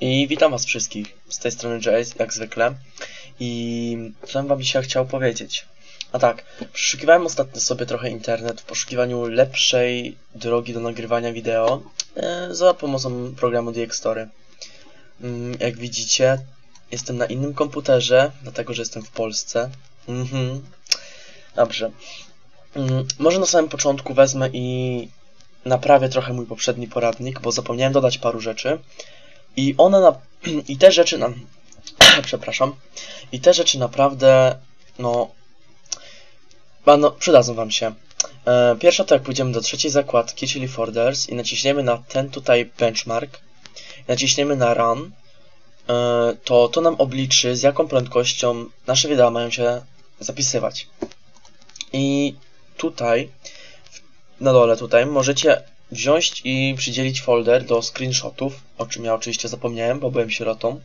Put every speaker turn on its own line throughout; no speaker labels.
I witam was wszystkich, z tej strony Jace, jak zwykle. I co bym wam dzisiaj chciał powiedzieć? A tak, przeszukiwałem ostatnio sobie trochę internet w poszukiwaniu lepszej drogi do nagrywania wideo e, za pomocą programu DxTory. Mm, jak widzicie, jestem na innym komputerze, dlatego że jestem w Polsce. Mhm. Dobrze. Mm, może na samym początku wezmę i naprawię trochę mój poprzedni poradnik, bo zapomniałem dodać paru rzeczy. I one na... I te rzeczy nam... Przepraszam. I te rzeczy naprawdę, no... no przydadzą wam się. E, pierwsza to jak pójdziemy do trzeciej zakładki, czyli folders i naciśniemy na ten tutaj benchmark, naciśniemy na run, e, to to nam obliczy z jaką prędkością nasze wideo mają się zapisywać. I tutaj, na dole tutaj, możecie wziąć i przydzielić folder do screenshotów, o czym ja oczywiście zapomniałem, bo byłem sierotą.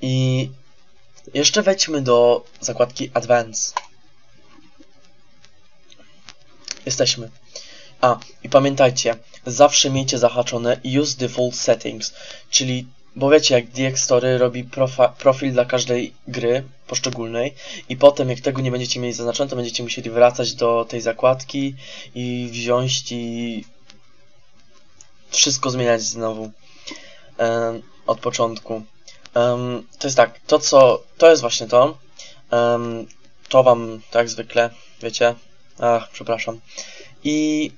I jeszcze wejdźmy do zakładki Advance. Jesteśmy. A, i pamiętajcie, zawsze miejcie zahaczone Use Default Settings, czyli bo wiecie, jak DxTory robi profil dla każdej gry poszczególnej i potem jak tego nie będziecie mieli zaznaczone, to będziecie musieli wracać do tej zakładki i wziąć i wszystko zmieniać znowu um, od początku. Um, to jest tak, to co, to jest właśnie to. Um, to wam, tak zwykle, wiecie, ach, przepraszam. I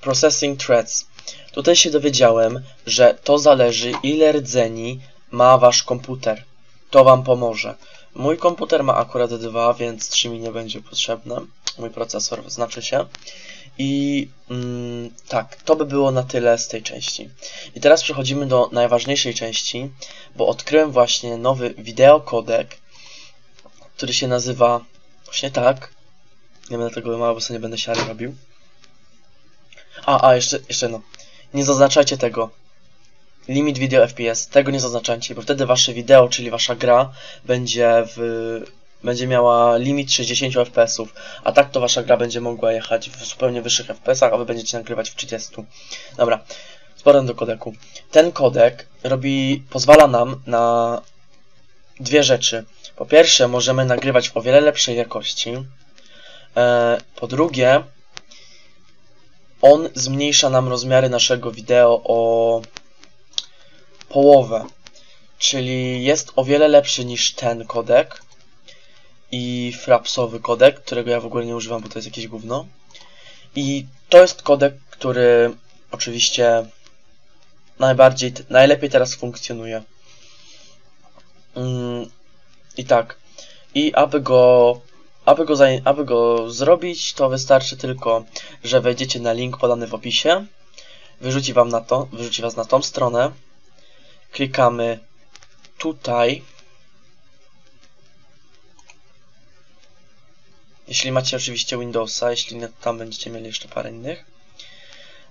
Processing Threads. Tutaj się dowiedziałem, że to zależy ile rdzeni ma wasz komputer. To wam pomoże. Mój komputer ma akurat dwa, więc 3 mi nie będzie potrzebne. Mój procesor znaczy się. I mm, tak, to by było na tyle z tej części. I teraz przechodzimy do najważniejszej części, bo odkryłem właśnie nowy wideokodek, który się nazywa właśnie tak. Nie będę tego mało, bo sobie nie będę siary robił. A, a, jeszcze, jeszcze jedno. Nie zaznaczajcie tego. Limit video FPS. Tego nie zaznaczajcie, bo wtedy wasze wideo, czyli wasza gra, będzie w będzie miała limit 60 fps, a tak to wasza gra będzie mogła jechać w zupełnie wyższych fps, a wy będziecie nagrywać w 30. Dobra, z do kodeku. Ten kodek robi, pozwala nam na dwie rzeczy. Po pierwsze, możemy nagrywać w o wiele lepszej jakości. E, po drugie, on zmniejsza nam rozmiary naszego wideo o połowę. Czyli jest o wiele lepszy niż ten kodek i frapsowy kodek, którego ja w ogóle nie używam, bo to jest jakieś gówno. I to jest kodek, który oczywiście najbardziej, najlepiej teraz funkcjonuje. Mm, I tak. I aby go aby go, aby go zrobić, to wystarczy tylko, że wejdziecie na link podany w opisie. Wyrzuci, wam na to, wyrzuci Was na tą stronę. Klikamy tutaj. Jeśli macie oczywiście Windowsa, jeśli nie, tam będziecie mieli jeszcze parę innych.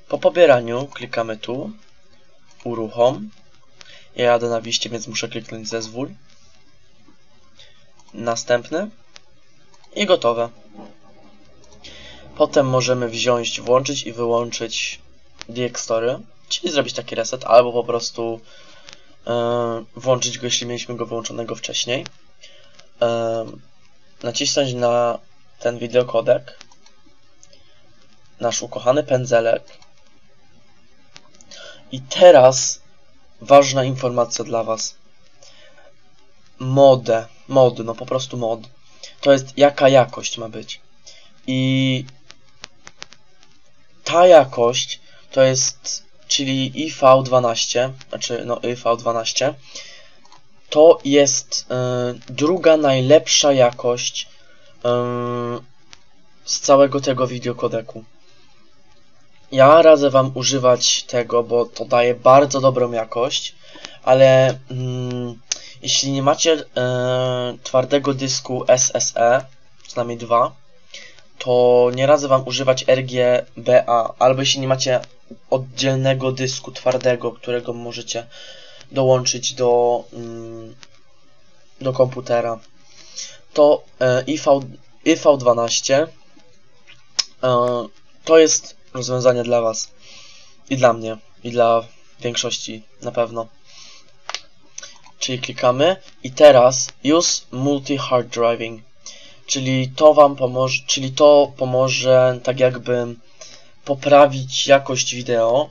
Po pobieraniu klikamy tu. Uruchom. Ja jadę na wiście, więc muszę kliknąć zezwól. Następny i gotowe. Potem możemy wziąć, włączyć i wyłączyć DxTory, czyli zrobić taki reset, albo po prostu włączyć go, jeśli mieliśmy go wyłączonego wcześniej. Yy, nacisnąć na ten wideokodek, nasz ukochany pędzelek. I teraz ważna informacja dla Was. Modę, mod, no po prostu mod to jest jaka jakość ma być. I ta jakość to jest, czyli IV12, znaczy no IV12, to jest y, druga najlepsza jakość y, z całego tego wideokodeku. Ja radzę Wam używać tego, bo to daje bardzo dobrą jakość, ale mm, jeśli nie macie e, twardego dysku SSE, przynajmniej dwa, to nie radzę Wam używać RGBA, albo jeśli nie macie oddzielnego dysku twardego, którego możecie dołączyć do, mm, do komputera, to e, IV, IV12 e, to jest rozwiązanie dla Was. I dla mnie, i dla większości na pewno. Czyli klikamy. I teraz use multi hard driving. Czyli to wam pomoże, czyli to pomoże tak jakby poprawić jakość wideo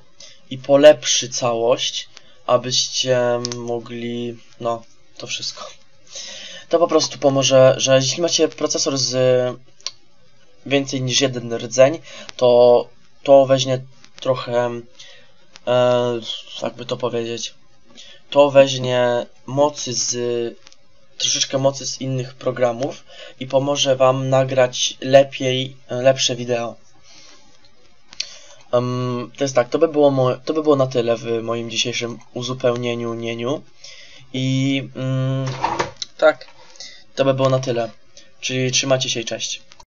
i polepszy całość, abyście mogli, no, to wszystko. To po prostu pomoże, że jeśli macie procesor z więcej niż jeden rdzeń, to to weźmie trochę, e, jakby to powiedzieć, to weźmie mocy z troszeczkę mocy z innych programów i pomoże Wam nagrać lepiej, lepsze wideo. Um, to jest tak, to by, było to by było na tyle w moim dzisiejszym uzupełnieniu nieniu. I mm, tak, to by było na tyle. Czyli trzymajcie się i cześć.